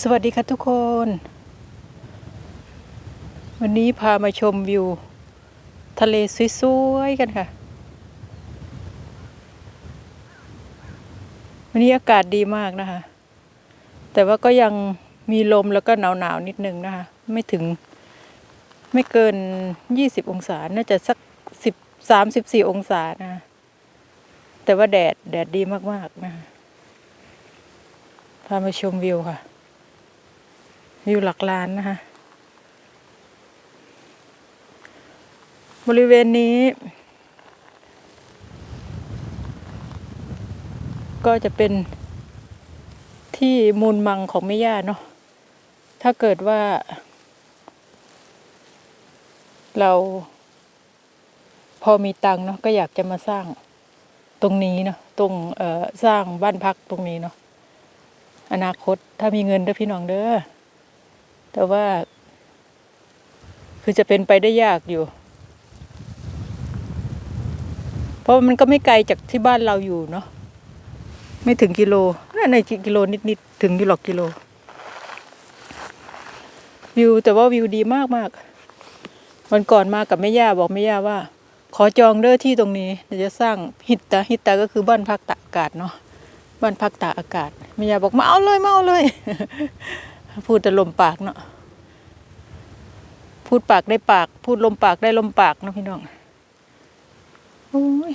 สวัสดีค่ะทุกคน วันนี้พามาชมวิว ทะเลสวยๆกันค่ะ วันนี้อากาศดีมากนะคะ แต่ว่าก็ยังมีลมแล้วก็หนาวๆนิดนึงนะคะ ไม่ถึงไม่เกินยี่สิบองศา น่าจะสักสิบสามสิบสี่องศานะคะแต่ว่าแดดแดดดีมากๆนะคะพามาชมวิวค่ะ วิวหลักล้านนะคะ บริเวณนี้ ก็จะเป็นที่มูลมังของแม่ย่าเนาะ ถ้าเกิดว่า เราพอมีตังค์เนาะก็อยากจะมาสร้างตรงนี้เนาะตรงเอ่อสร้างบ้านพักตรงนี้เนาะอนาคตถ้ามีเงินเด้อพี่น้องเด้อ แต่ว่า คือจะเป็นไปได้ยากอยู่ เพราะมันก็ไม่ไกลจากที่บ้านเราอยู่เนาะไม่ถึงกิโลน่าในกิโลนิดๆถึงอยู่หรอกกิโล วิวแต่ว่าวิวดีมากมากๆวันก่อนมากับแม่ย่าบอกแม่ย่าว่า ขอจองเด้อที่ตรงนี้เดี๋ยวจะสร้างฮิตตาฮิตตาก็คือบ้านพักตากอากาศเนาะบ้านพักตากอากาศแม่ย่าบอกมาเอาเลยมาเอาเลย พูดแต่ลมปากเนาะพูดปากได้ปาก พูดลมปากได้ลมปากเนาะพี่น้องโอ้ย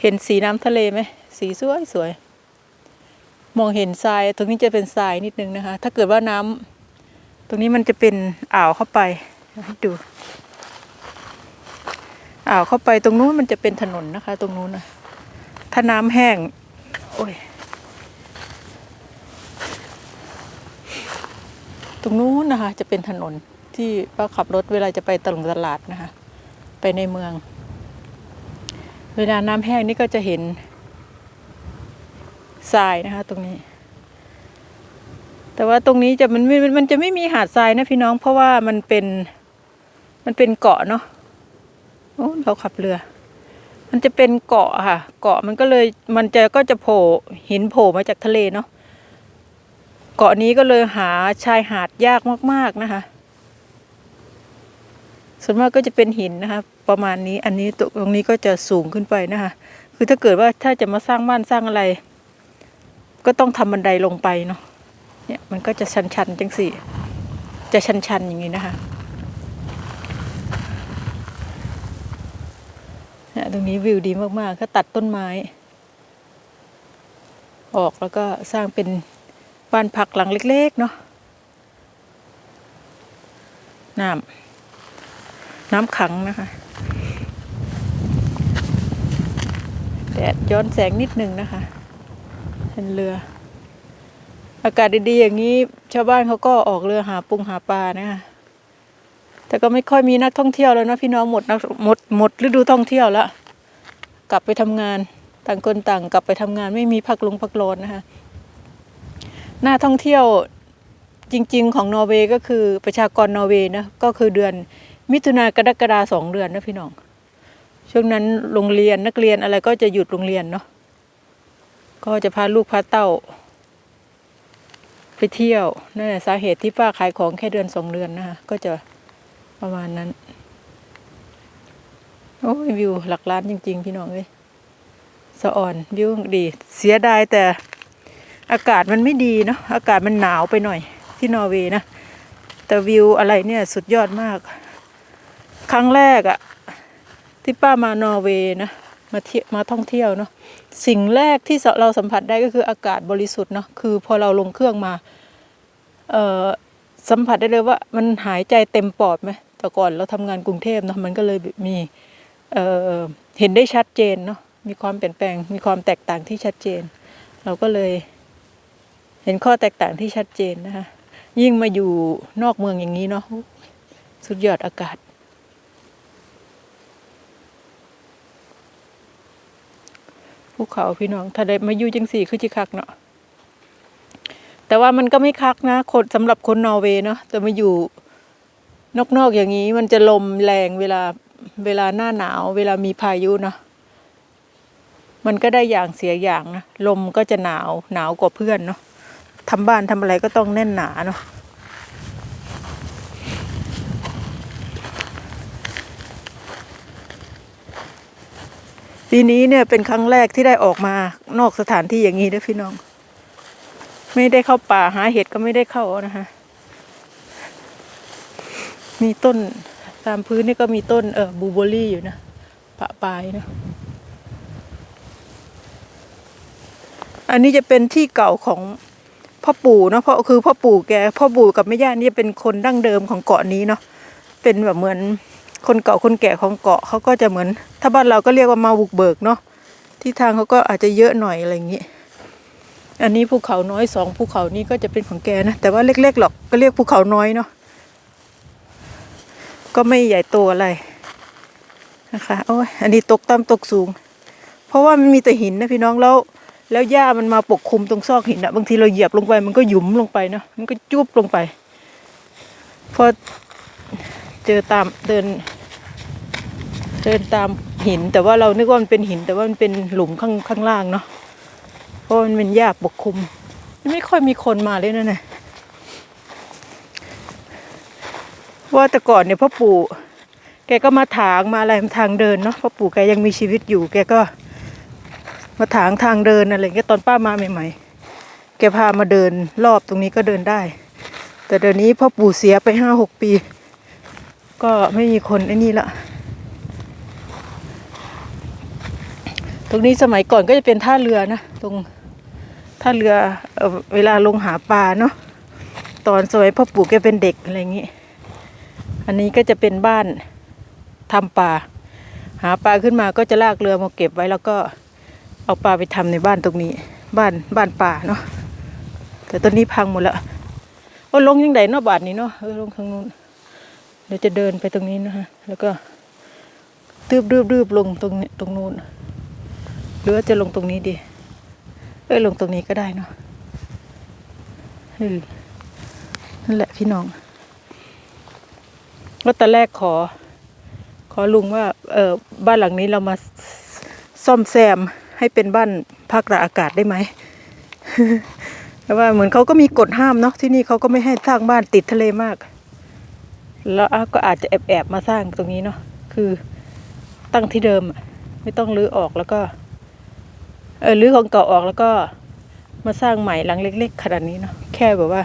เห็นสีน้ำทะเลไหมสีสวยสวยมองเห็นทรายตรงนี้จะเป็นทรายนิดนึงนะคะ ถ้าเกิดว่าน้ำตรงนี้มันจะเป็นอ่าวเข้าไปดูอ่าวเข้าไปตรงนู้นมันจะเป็นถนนนะคะ ตรงนู้นนะถ้าน้ำแห้ง โอ้ย ตรงนู้นนะคะ จะเป็นถนนที่ป้าขับรถเวลาจะไปตลงตลาดนะคะ ไปในเมือง เวลาน้ำแห้งนี่ก็จะเห็นทรายนะคะ ตรงนี้ แต่ว่าตรงนี้จะมันมันจะไม่มีหาดทรายนะพี่น้องเพราะว่ามันเป็นมันเป็นเกาะเนาะโอ้เราขับเรือ มันจะเป็นเกาะค่ะ เกาะมันก็เลยมันจะก็จะโผล่หินโผล่มาจากทะเลเนาะ เกาะนี้ก็เลยหาชายหาดยากมาก ๆ นะคะ ส่วนมากก็จะเป็นหินนะคะ ประมาณนี้อันนี้ตรงนี้ก็จะสูงขึ้นไปนะคะ คือถ้าเกิดว่าถ้าจะมาสร้างบ้านสร้างอะไร ก็ต้องทำบันไดลงไปเนาะเนี่ยมันก็จะชันๆจังสี่ จะชันๆอย่างนี้นะคะเนี่ยตรงนี้วิวดีมากๆก็ตัดต้นไม้ ออกแล้วก็สร้างเป็น บ้านพักหลังเล็ก ๆ เนาะน้ำน้ำขังนะคะแดดย้อนแสงนิดนึงนะคะเห็นเรือ อากาศดีๆอย่างนี้ ชาวบ้านเขาก็ออกเรือหาปุงหาปลานะคะแต่ก็ไม่ค่อยมีนักท่องเที่ยวแล้วนะพี่น้องหมดนักหมดหมดฤดูท่องเที่ยวแล้ว กลับไปทำงานต่างคนต่างกลับไปทำงานไม่มีพักลงพักร้อนนะคะ หน้าท่องเที่ยวจริง ๆ ของนอร์เวย์ก็คือประชากรนอร์เวย์นะก็คือเดือนมิถุนากรกฎาสองเดือนนะพี่น้อง ช่วงนั้นโรงเรียนนักเรียนอะไรก็จะหยุดโรงเรียนเนาะก็จะพาลูกพาเต้า ไปเที่ยวนั่นแหละสาเหตุที่ป้าขายของแค่เดือนสองเดือนนะคะก็จะประมาณนั้น โอ้ยวิวหลักล้านจริง ๆ พี่น้องเอ้ยสะอ่อนวิวดี เสียดายแต่ อากาศมันไม่ดีเนาะอากาศมันหนาวไปหน่อยที่นอร์เวย์นะ แต่วิวอะไรเนี่ยสุดยอดมาก ครั้งแรกอะที่ป้ามานอร์เวย์นะมาเที่ยวมาท่องเที่ยวเนาะสิ่งแรกที่เราสัมผัสได้ก็คืออากาศบริสุทธิ์เนาะคือพอเราลงเครื่องมาเอ่อสัมผัสได้เลยว่ามันหายใจเต็มปอดไหมแต่ก่อนเราทำงานกรุงเทพเนาะมันก็เลยมีเอ่อเห็นได้ชัดเจนเนาะมีความเปลี่ยนแปลง มีความแตกต่างที่ชัดเจน เราก็เลย เห็นข้อแตกต่างที่ชัดเจนนะคะ ยิ่งมาอยู่นอกเมืองอย่างนี้เนาะสุดยอดอากาศ ภูเขาพี่น้อง ถ้าได้มาอยู่จังสี่คือจิคักเนาะแต่ว่ามันก็ไม่คักนะคนสำหรับคนนอร์เวย์เนาะแต่มาอยู่นอกๆอย่างนี้ มันจะลมแรงเวลาเวลาหน้าหนาว เวลามีพายุเนาะมันก็ได้อย่างเสียอย่างนะ ลมก็จะหนาวหนาวกว่าเพื่อนเนาะ ทำบ้านทำอะไรก็ต้องแน่นหนาเนาะปีนี้เนี่ยเป็นครั้งแรกที่ได้ออกมานอกสถานที่อย่างนี้ด้วยพี่น้อง ไม่ได้เข้าป่าหาเห็ดก็ไม่ได้เข้านะคะมีต้นตามพื้นนี่ก็มีต้นเออบูเบอรี่อยู่นะปะปลายนะอันนี้จะเป็นที่เก่าของ พ่อปู่เนาะเพราะคือพ่อปู่แกพ่อปู่กับแม่ย่านี่เป็นคนดั้งเดิมของเกาะนี้เนาะเป็นแบบเหมือนคนเก่าคนแก่ของเกาะเขาก็จะเหมือน ถ้าบ้านเราก็เรียกว่ามาบุกเบิกเนาะที่ทางเขาก็อาจจะเยอะหน่อยอะไรอย่างนี้อันนี้ภูเขาน้อยสองภูเขานี้ก็จะเป็นของแกนะแต่ว่าเล็กๆหรอกก็เรียกภูเขาน้อยเนาะก็ไม่ใหญ่โตอะไรนะคะโอ้ยอันนี้ตกต่ำตกสูง เพราะว่ามันมีแต่หินนะพี่น้องแล้ว แล้วหญ้ามันมาปกคลุมตรงซอกหินอะบางทีเราเหยียบลงไปมันก็หยุมลงไปเนาะมันก็จุบลงไป พอเจอตามเดิน เดินตามหิน แต่ว่าเรานึกว่ามันเป็นหิน แต่ว่ามันเป็นหลุมข้างข้างล่างเนาะเพราะมันเป็นหญ้าปกคลุม ไม่ค่อยมีคนมาเลยนะเนี่ยว่าแต่ก่อนเนี่ยพ่อปู่แกก็มาถางมาอะไรทางเดินเนาะพ่อปู่แกยังมีชีวิตอยู่แกก็ มาถางทางเดินอะไรเงี้ยตอนป้ามาใหม่ๆแกพามาเดินรอบตรงนี้ก็เดินได้ แต่เดี๋ยวนี้พ่อปู่เสียไปห้าหกปี ก็ไม่มีคนไอ้นี่ละตรงนี้สมัยก่อนก็จะเป็นท่าเรือนะตรงท่าเรือเอ่อเวลาลงหาปลาเนาะตอนสมัยพ่อปู่แกเป็นเด็กอะไรอย่างงี้ อันนี้ก็จะเป็นบ้านทำปลาหาปลาขึ้นมาก็จะลากเรือมาเก็บไว้แล้วก็ เอาปลาไปทำในบ้านตรงนี้ บ้านบ้านป่าเนาะแต่ตอนนี้พังหมดล้วโอ้ลงยังไงเนาะบาทนี้เนาะเออลงทางนู้นเดี๋ยวจะเดินไปตรงนี้นะฮะแล้วก็ตืบดืบดืบลงตรงนี้ตรงนู้นหรือว่าจะลงตรงนี้ดีเอ้ยลงตรงนี้ก็ได้เนาะนั่นแหละพี่น้องว่าแต่แรกขอ ขอลุงว่า เออบ้านหลังนี้เรามาซ่อมแซมให้เป็นบ้านพักระอากาศได้ไหมแต่ว่าเหมือนเขาก็มีกฎห้ามเนาะที่นี่เขาก็ไม่ให้สร้างบ้านติดทะเลมาก แล้วอะก็อาจจะแอบแอบมาสร้างตรงนี้เนาะคือตั้งที่เดิมไม่ต้องรื้อออกแล้วก็ เออรื้อของเก่าออกแล้วก็มาสร้างใหม่หลังเล็ก ๆ ขนาดนี้เนาะแค่แบบว่า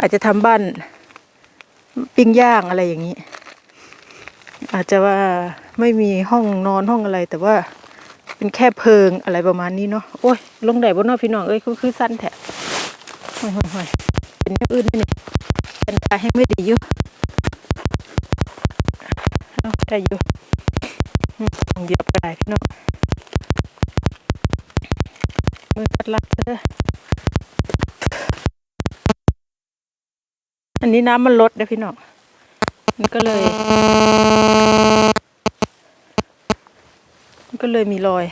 อาจจะทำบ้านปิ้งย่างอะไรอย่างนี้ อาจจะว่าไม่มีห้องนอนห้องอะไรแต่ว่า เป็นแค่เพิงอะไรประมาณนี้เนาะโอ้ยลงไหนบนนอพี่น้องเอ้ยคือคือสั้นแท้ห่วยห่วยห่วยเป็นอื่นเนี่เป็นตาให้ไม่ดีอยู่เอาได้อยู่อืมลองเหยียบไปได้พี่น้องมือกัดลักเด้ออันนี้น้ำมันลดนะพี่น้องมันก็เลย มัน ก็เลยมีรอย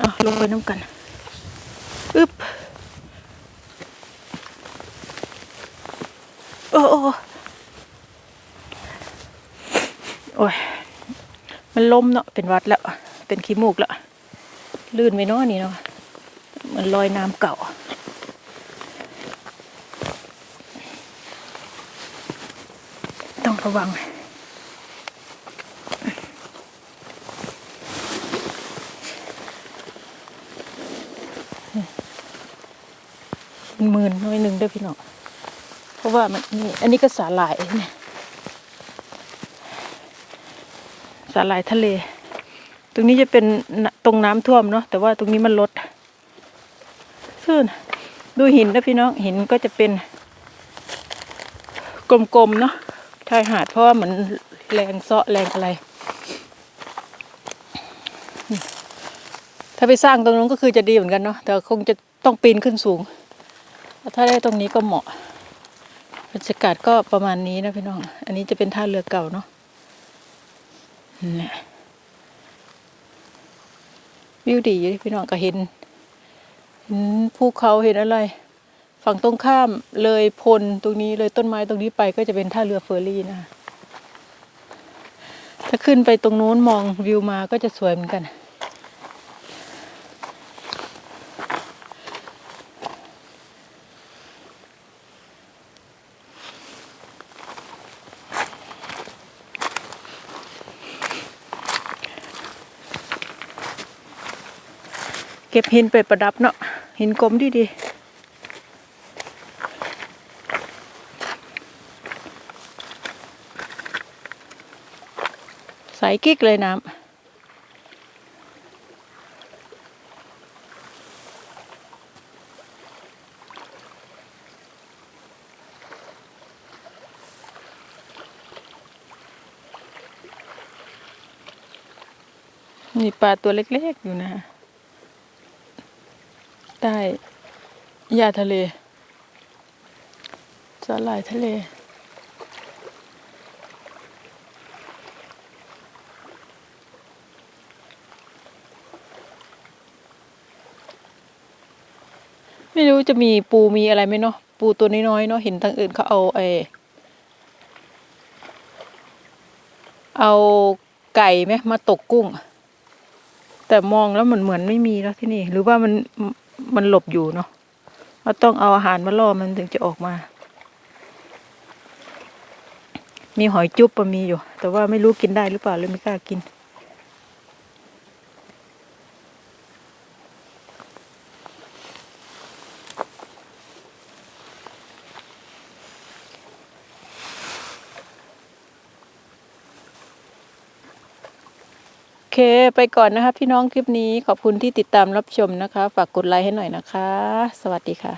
อะลงไปน้ำกันอึ๊บโอ้โอ้โอ้ยมันล้มเนาะเป็นวัดแล้ว เป็นขี้มูกแล้ว ลื่นไปเนาะนี่เนาะมันลอยน้ำเก่าต้องระวัง มันมืนน้อยหนึ่งเด้วยพี่น้องเพราะว่ามันนี่อันนี้ก็สาหร่ายเนี่ยสาหร่ายทะเล ตรงนี้จะเป็นตรงน้ำท่วมเนาะแต่ว่าตรงนี้มันลดซึ่งดูหินนะพี่น้องหินก็จะเป็น กลมๆเนาะชายหาดเพราะว่าเหมือนแรงเซาะแรงอะไร ถ้าไปสร้างตรงนู้นก็คือจะดีเหมือนกันเนาะแต่คงจะต้องปีนขึ้นสูง ถ้าได้ตรงนี้ก็เหมาะบรรยากาศก็ประมาณนี้นะพี่น้อง อันนี้จะเป็นท่าเรือเก่าเนาะนี่วิวดีอยู่พี่น้องก็เห็นเห็นภูเขาเห็นอะไร ฝั่งตรงข้ามเลยพลตรงนี้เลยต้นไม้ตรงนี้ไปก็จะเป็นท่าเรือเฟอร์รี่นะถ้าขึ้นไปตรงนู้นมองวิวมาก็จะสวยเหมือนกัน ก็บหินไปประดับเนาะหินกลมดีดีใสกิ๊กเลยน้ำมีปลาตัวเล็กๆอยู่นะฮะ ใต้หญ้าทะเลสาหร่ายทะเล ไม่รู้จะมีปูมีอะไรไหมเนาะปูตัวน้อยๆเนาะเห็นทางอื่นเขาเอาไอเอาไก่ไหมมาตกกุ้ง แต่มองแล้วเหมือนเหมือนไม่มีแล้วที่นี่ หรือว่ามัน มันหลบอยู่เนาะเราต้องเอาอาหารมาล่อมันถึงจะออกมา มีหอยจุ๊บมันมีอยู่ แต่ว่าไม่รู้กินได้หรือเปล่าเลยไม่กล้ากิน เคไปก่อนนะคะพี่น้องคลิปนี้ขอบคุณที่ติดตามรับชมนะคะ ฝากกดไลค์ให้หน่อยนะคะ สวัสดีค่ะ